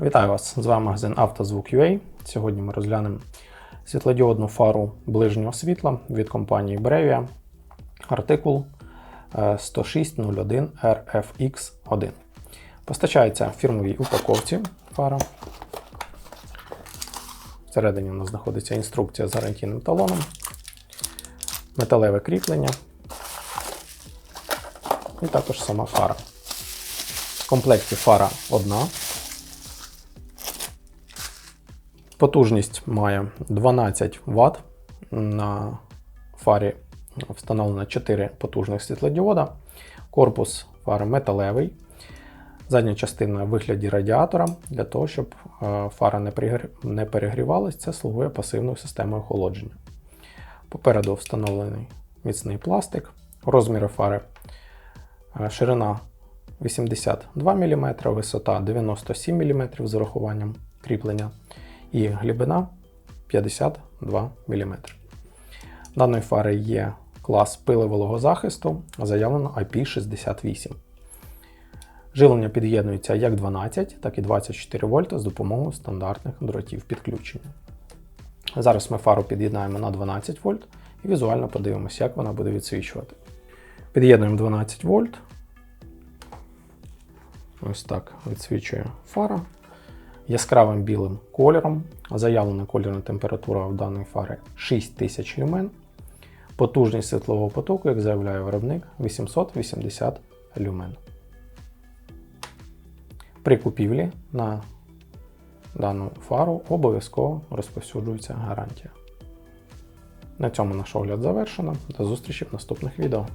Вітаю вас! З вами магазин «Автозвук.UA». Сьогодні ми розглянемо світлодіодну фару ближнього світла від компанії Brevia. Артикул е, 10601 RFX1. Постачається в фірмовій упаковці фара. Всередині у нас знаходиться інструкція з гарантійним талоном, металеве кріплення і також сама фара. В комплекті фара одна. Потужність має 12 Вт. На фарі встановлено 4 потужних світлодіода. Корпус фари металевий. Задня частина в вигляді радіатора для того, щоб е, фара не перегрівалась, це слугує пасивною системою охолодження. Попереду встановлений міцний пластик. Розміри фари е, ширина 82 мм, висота 97 мм з урахуванням кріплення і глибина 52 мм. Даної фари є клас пиливого захисту, заявлено IP68. Живлення під'єднується як 12, так і 24 вольта з допомогою стандартних дротів підключення. Зараз ми фару під'єднаємо на 12 вольт і візуально подивимося, як вона буде відсвічувати. Під'єднуємо 12 вольт. Ось так відсвічує фара яскравим білим кольором. Заявлена кольорна температура в даної фари 6000 люмен. Потужність світлового потоку, як заявляє виробник, 880 люмен. При купівлі на дану фару обов'язково розповсюджується гарантія. На цьому наш огляд завершено. До зустрічі в наступних відео.